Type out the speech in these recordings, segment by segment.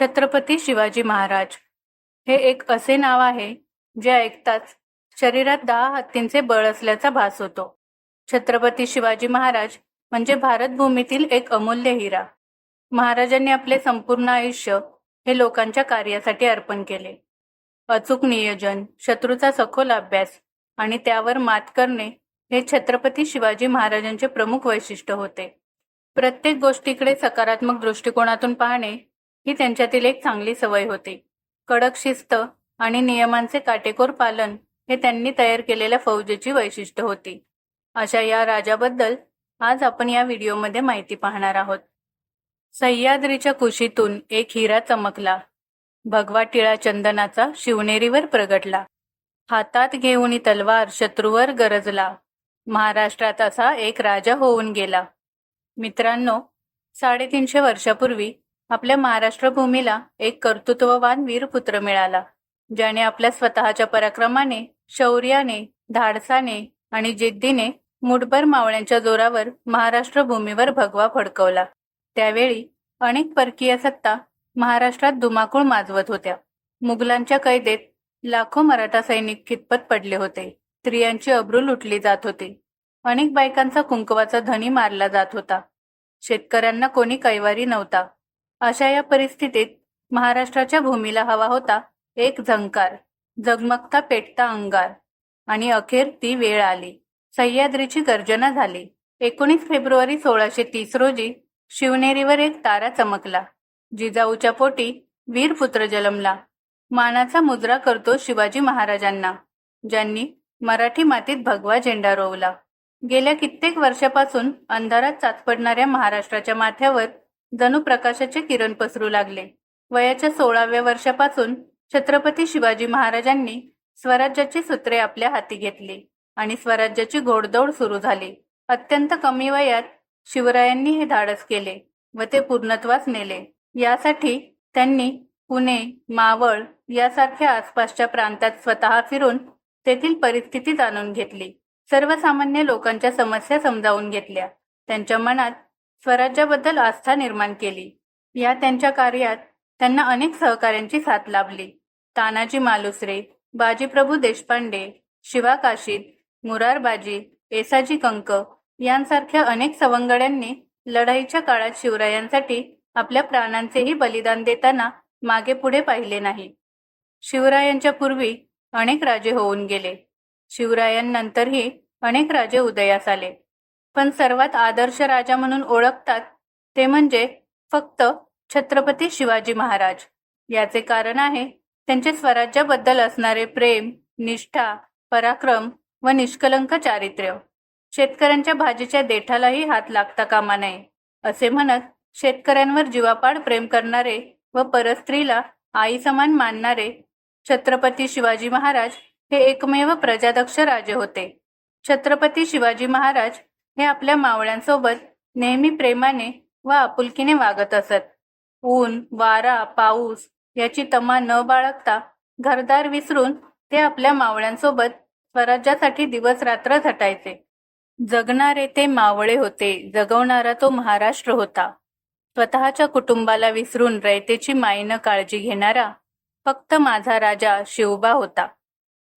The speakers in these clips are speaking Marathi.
छत्रपती शिवाजी महाराज. हे एक असे नाव आहे जे ऐकताच शरीरात दहा हत्तींचे बळ असल्याचा भास होतो. छत्रपती शिवाजी महाराज म्हणजे भारतभूमीतील एक अमूल्य हिरा. महाराजांनी आपले संपूर्ण आयुष्य हे लोकांच्या कार्यासाठी अर्पण केले. अचूक नियोजन शत्रूचा सखोल अभ्यास आणि त्यावर मात करणे हे छत्रपती शिवाजी महाराजांचे प्रमुख वैशिष्ट्य होते. प्रत्येक गोष्टीकडे सकारात्मक दृष्टिकोनातून पाहणे ही त्यांच्यातील एक चांगली सवय होती. कडक शिस्त आणि नियमांचे काटेकोर पालन हे त्यांनी तयार केलेल्या फौजेची वैशिष्ट्य होती. अशा या राजाबद्दल आज आपण या व्हिडिओमध्ये माहिती पाहणार आहोत. सह्याद्रीच्या कुशीतून एक हिरा चमकला. भगवा टिळा चंदनाचा शिवनेरीवर प्रगटला. हातात घेऊन तलवार शत्रूवर गरजला. महाराष्ट्रात असा एक राजा होऊन गेला. मित्रांनो साडेतीनशे वर्षापूर्वी आपल्या महाराष्ट्र भूमीला एक कर्तृत्ववान वीरपुत्र मिळाला ज्याने आपल्या स्वतःच्या पराक्रमाने शौर्याने धाडसाने आणि जिद्दीने मुठभर मावळ्यांच्या जोरावर महाराष्ट्र भूमीवर भगवा फडकवला. त्यावेळी अनेक परकीय सत्ता महाराष्ट्रात धुमाकूळ माजवत होत्या. मुघलांच्या कैदेत लाखो मराठा सैनिक खितपत पडले होते. स्त्रियांची अब्रू लुटली जात होती. अनेक बायकांचा कुंकवाचा धनी मारला जात होता. शेतकऱ्यांना कोणी कैवारी नव्हता. अशा या परिस्थितीत महाराष्ट्राच्या भूमीला हवा होता एक झंकार जगमगता पेटता अंगार. आणि अखेर ती वेळ आली. सह्याद्रीची गर्जना झाली. एकोणीस फेब्रुवारी सोळाशे तीस रोजी शिवनेरीवर एक तारा चमकला. जिजाऊच्या पोटी वीरपुत्र जलमला मानाचा मुजरा करतो शिवाजी महाराजांना ज्यांनी मराठी मातीत भगवा झेंडा रोवला. गेल्या कित्येक वर्षापासून अंधारात चाचपडणाऱ्या महाराष्ट्राच्या माथ्यावर जणू प्रकाशाचे किरण पसरू लागले. वयाच्या सोळाव्या वर्षापासून छत्रपती शिवाजी महाराजांनी स्वराज्याची सूत्रे आपल्या हाती घेतली आणि स्वराज्याची घोडदौड सुरू झाली. अत्यंत कमी वयात शिवरायांनी हे धाडस केले व ते पूर्णत्वास नेले. यासाठी त्यांनी पुणे मावळ यासारख्या आसपासच्या प्रांतात स्वतः फिरून तेथील परिस्थिती जाणून घेतली. सर्वसामान्य लोकांच्या समस्या समजावून घेतल्या. त्यांच्या मनात स्वराज्याबद्दल आस्था निर्माण केली. या त्यांच्या कार्यात त्यांना अनेक सहकाऱ्यांची साथ लाभली. तानाजी मालुसरे बाजीप्रभू देशपांडे शिवा काशीद मुरारबाजी एसाजी कंक यांसारख्या अनेक सवंगड्यांनी लढाईच्या काळात शिवरायांसाठी आपल्या प्राणांचेही बलिदान देताना मागे पुढे पाहिले नाही. शिवरायांच्या पूर्वी अनेक राजे होऊन गेले. शिवरायांनंतरही अनेक राजे उदयास आले. पण सर्वात आदर्श राजा म्हणून ओळखतात ते म्हणजे फक्त छत्रपती शिवाजी महाराज. याचे कारण आहे त्यांचे स्वराज्याबद्दल असणारे प्रेम निष्ठा पराक्रम व निष्कलंक चारित्र्य. शेतकऱ्यांच्या भाजीच्या देठालाही हात लागता कामा नये असे म्हणत शेतकऱ्यांवर जीवापाड प्रेम करणारे व परस्त्रीला आई समान मानणारे छत्रपती शिवाजी महाराज हे एकमेव प्रजादक्ष राजे होते. छत्रपती शिवाजी महाराज हे आपल्या मावळ्यांसोबत नेहमी प्रेमाने व आपुलकीने वागत असत. ऊन वारा पाऊस याची तमा न बाळगता घरदार विसरून ते आपल्या मावळ्यांसोबत स्वराज्यासाठी दिवस रात्र झटायचे. जगणारे ते मावळे होते जगवणारा तो महाराष्ट्र होता. स्वतःच्या कुटुंबाला विसरून रयतेची माईनं काळजी घेणारा फक्त माझा राजा शिवबा होता.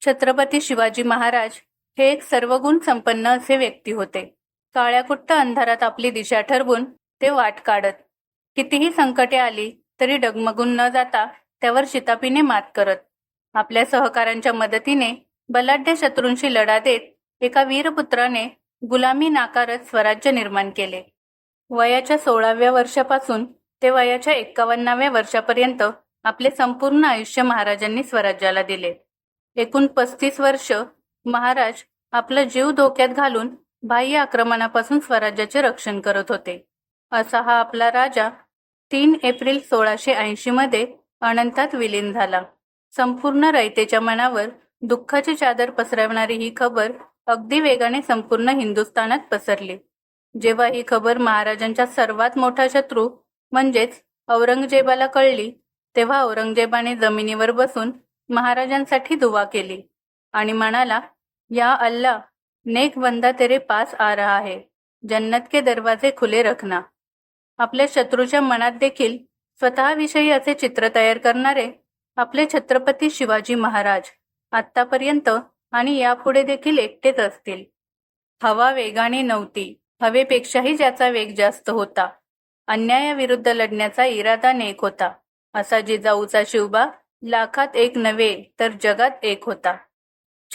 छत्रपती शिवाजी महाराज हे एक सर्वगुण संपन्न असे व्यक्ती होते. काळ्याकुट्ट अंधारात आपली दिशा ठरवून ते वाट काढत. कितीही संकटे आली तरी डगमगून न जाता त्यावर शितापीने मात करत. आपल्या सहकाऱ्यांच्या मदतीने बलाढ्य शत्रूंशी लढा देत एका वीरपुत्राने गुलामी नाकारत स्वराज्य निर्माण केले. वयाच्या सोळाव्या वर्षापासून ते वयाच्या एक्कावन्नाव्या वर्षापर्यंत आपले संपूर्ण आयुष्य महाराजांनी स्वराज्याला दिले. एकूण पस्तीस वर्ष महाराज आपला जीव धोक्यात घालून बाह्य आक्रमणापासून स्वराज्याचे रक्षण करत होते. असा हा आपला राजा तीन एप्रिल सोळाशे ऐंशी मध्ये अनंतात विलीन झाला. संपूर्ण रयतेच्या मनावर दुःखाची चादर पसरवणारी ही खबर अगदी वेगाने संपूर्ण हिंदुस्थानात पसरली. जेव्हा ही खबर महाराजांच्या सर्वात मोठा शत्रू म्हणजेच औरंगजेबाला कळली तेव्हा औरंगजेबाने जमिनीवर बसून महाराजांसाठी दुवा केली आणि म्हणाला या अल्ला नेक बंदा तेरे पास आ रहा है. जन्नत के दरवाजे खुले रखना. आपल्या शत्रूच्या मनात देखील स्वतःविषयी असे चित्र तयार करणारे आपले छत्रपती शिवाजी महाराज आत्तापर्यंत आणि यापुढे देखील एकटेच असतील. हवा वेगाने नव्हती. हवेपेक्षाही ज्याचा वेग जास्त होता. अन्यायाविरुद्ध लढण्याचा इरादा नेक होता. असा जिजाऊचा शिवबा लाखात एक नव्हे तर जगात एक होता.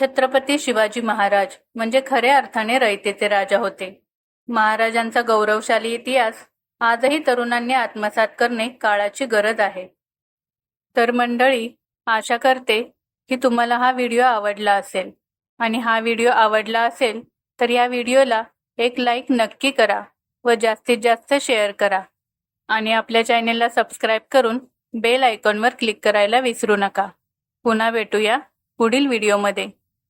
छत्रपती शिवाजी महाराज म्हणजे खऱ्या अर्थाने रयतेचे राजा होते. महाराजांचा गौरवशाली इतिहास आजही तरुणांनी आत्मसात करणे काळाची गरज आहे. तर मंडळी आशा करते की तुम्हाला हा व्हिडिओ आवडला असेल. आणि हा व्हिडिओ आवडला असेल तर या व्हिडिओला एक लाईक नक्की करा व जास्तीत जास्त शेअर करा. आणि आपल्या चॅनेलला सबस्क्राईब करून बेल आयकॉनवर क्लिक करायला विसरू नका. पुन्हा भेटूया पुढील व्हिडिओमध्ये.